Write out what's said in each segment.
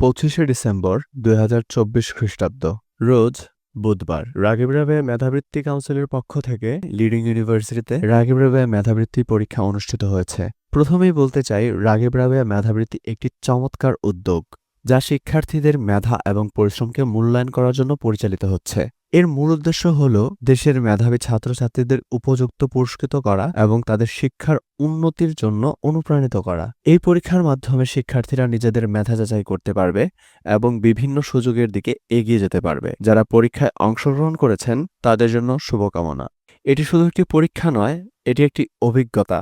পঁচিশে ডিসেম্বর দুই খ্রিস্টাব্দ, রোজ বুধবার। রাগিব রাবেয়া মেধাবৃত্তি কাউন্সিলের পক্ষ থেকে লিডিং ইউনিভার্সিটিতে রাগিব রাবেয়া মেধাবৃত্তি পরীক্ষা অনুষ্ঠিত হয়েছে। প্রথমেই বলতে চাই, রাগিব রাবেয়া মেধাবৃত্তি একটি চমৎকার উদ্যোগ, যা শিক্ষার্থীদের মেধা এবং পরিশ্রমকে মূল্যায়ন করার জন্য পরিচালিত হচ্ছে। এর মূল উদ্দেশ্য হল দেশের মেধাবী ছাত্রছাত্রীদের উপযুক্ত পুরস্কৃত করা এবং তাদের শিক্ষার উন্নতির জন্য অনুপ্রাণিত করা। এই পরীক্ষার মাধ্যমে শিক্ষার্থীরা নিজেদের মেধা যাচাই করতে পারবে এবং বিভিন্ন সুযোগের দিকে এগিয়ে যেতে পারবে। যারা পরীক্ষায় অংশগ্রহণ করেছেন, তাদের জন্য শুভকামনা। এটি শুধু একটি পরীক্ষা নয়, এটি একটি অভিজ্ঞতা।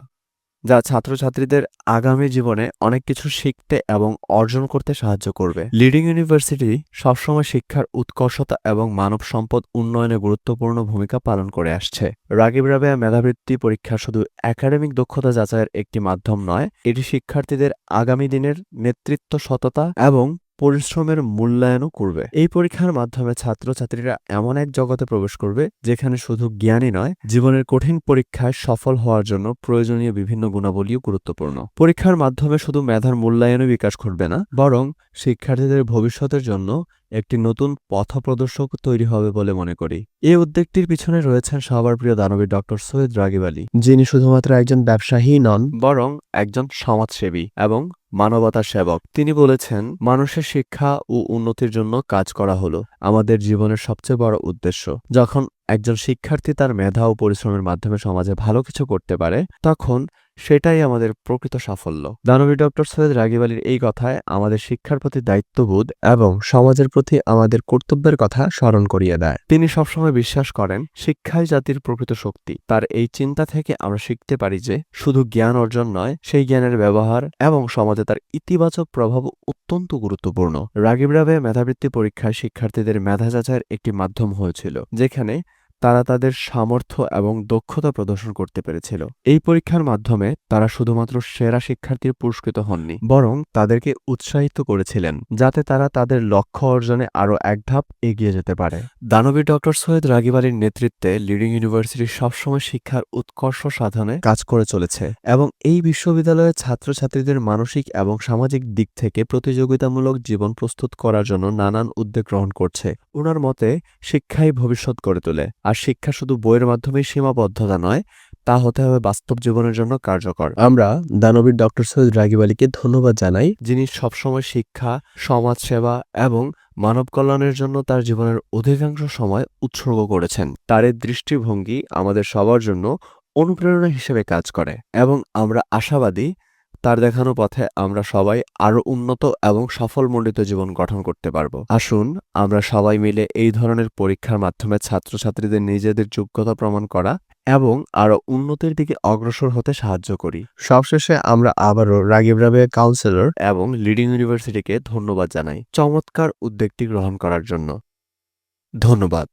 যা ছাত্রছাত্রীদের আগামী জীবনে অনেক কিছু শিখতে এবং অর্জন করতে সাহায্য করবে। লিডিং ইউনিভার্সিটি সবসময় শিক্ষার উৎকর্ষতা এবং মানব সম্পদ উন্নয়নে গুরুত্বপূর্ণ ভূমিকা পালন করে আসছে। রাগিব রাবেয়া মেধাবৃত্তি পরীক্ষা শুধু একাডেমিক দক্ষতা যাচাইয়ের একটি মাধ্যম নয়, এটি শিক্ষার্থীদের আগামী দিনের নেতৃত্ব সততা এবং পরিশ্রমের মূল্যায়নও করবে। এই পরীক্ষার মাধ্যমে ছাত্রছাত্রীরা এমন এক জগতে প্রবেশ করবে, যেখানে শুধু জ্ঞানই নয়, জীবনের কঠিন পরীক্ষায় সফল হওয়ার জন্য প্রয়োজনীয় বিভিন্ন গুণাবলীও গুরুত্বপূর্ণ। পরীক্ষার মাধ্যমে শুধু মেধার মূল্যায়নই বিকাশ ঘটবে না, বরং শিক্ষার্থীদের ভবিষ্যতের জন্য একটি নতুন পথপ্রদর্শক তৈরি হবে বলে মনে করি। এই উদ্যোগটির পিছনে রয়েছেন সবার প্রিয় দানবী ডক্টর সৈয়দ রাগিব আলী, যিনি শুধুমাত্র একজন ব্যবসায়ী নন, বরং একজন সমাজসেবী এবং মানবতার সেবক। তিনি বলেছেন, মানুষের শিক্ষা ও উন্নতির জন্য কাজ করা হলো আমাদের জীবনের সবচেয়ে বড় উদ্দেশ্য। যখন একজন শিক্ষার্থী তার মেধা ও পরিশ্রমের মাধ্যমে সমাজে ভালো কিছু করতে পারে, তখন সেটাই আমাদের প্রকৃত সাফল্য। দানবী ডক্টর সৈয়দ রাগিব আলীর এই কথায় আমাদের শিক্ষার প্রতি দায়িত্ববোধ এবং সমাজের প্রতি আমাদের কর্তব্যের কথা স্মরণ করিয়ে দেয়। তিনি সবসময় বিশ্বাস করেন, শিক্ষাই জাতির প্রকৃত শক্তি। তার এই চিন্তা থেকে আমরা শিখতে পারি যে, শুধু জ্ঞান অর্জন নয়, সেই জ্ঞানের ব্যবহার এবং সমাজে তার ইতিবাচক প্রভাব অত্যন্ত গুরুত্বপূর্ণ। রাগিব রাবে মেধাবৃত্তি পরীক্ষায় শিক্ষার্থীদের মেধা যাচাইয়ের একটি মাধ্যম হয়েছিল, যেখানে তারা তাদের সামর্থ্য এবং দক্ষতা প্রদর্শন করতে পেরেছিল। এই পরীক্ষার মাধ্যমে তারা শুধুমাত্র সেরা শিক্ষার্থীর পুরস্কৃত হননি, বরং তাদেরকে উৎসাহিত করেছিলেন যাতে তারা তাদের লক্ষ্য অর্জনে আরও এক ধাপ এগিয়ে যেতে পারে। দানবী ডক্টর সৈয়দ রাগিব আলীর নেতৃত্বে লিডিং ইউনিভার্সিটি সবসময় শিক্ষার উৎকর্ষ সাধনে কাজ করে চলেছে এবং এই বিশ্ববিদ্যালয়ের ছাত্রছাত্রীদের মানসিক এবং সামাজিক দিক থেকে প্রতিযোগিতামূলক জীবন প্রস্তুত করার জন্য নানান উদ্যোগ গ্রহণ করছে। ওনার মতে, শিক্ষাই ভবিষ্যৎ করে তোলে। আর শিক্ষা শুধু বইয়ের মাধ্যমেই সীমাবদ্ধতা নয় তা হতে হবে বাস্তব জীবনের জন্য কার্যকর। আমরা দানবীর ডক্টর সৈয়দ রাগিব আলীকে ধন্যবাদ জানাই। যিনি সবসময় শিক্ষা সমাজসেবা এবং মানব কল্যাণের জন্য তার জীবনের অধিকাংশ সময় উৎসর্গ করেছেন। তার দৃষ্টিভঙ্গি আমাদের সবার জন্য অনুপ্রেরণা হিসেবে কাজ করে এবং আমরা আশাবাদী তার দেখানো পথে আমরা সবাই আরও উন্নত এবং সফলমণ্ডিত জীবন গঠন করতে পারব। আসুন আমরা সবাই মিলে এই ধরনের পরীক্ষার মাধ্যমে ছাত্রছাত্রীদের নিজেদের যোগ্যতা প্রমাণ করা এবং আরও উন্নতির দিকে অগ্রসর হতে সাহায্য করি। সবশেষে আমরা আবারও রাগিব রাবে কাউন্সিলর এবং লিডিং ইউনিভার্সিটিকে ধন্যবাদ জানাই। চমৎকার উদ্যোগটি গ্রহণ করার জন্য। ধন্যবাদ।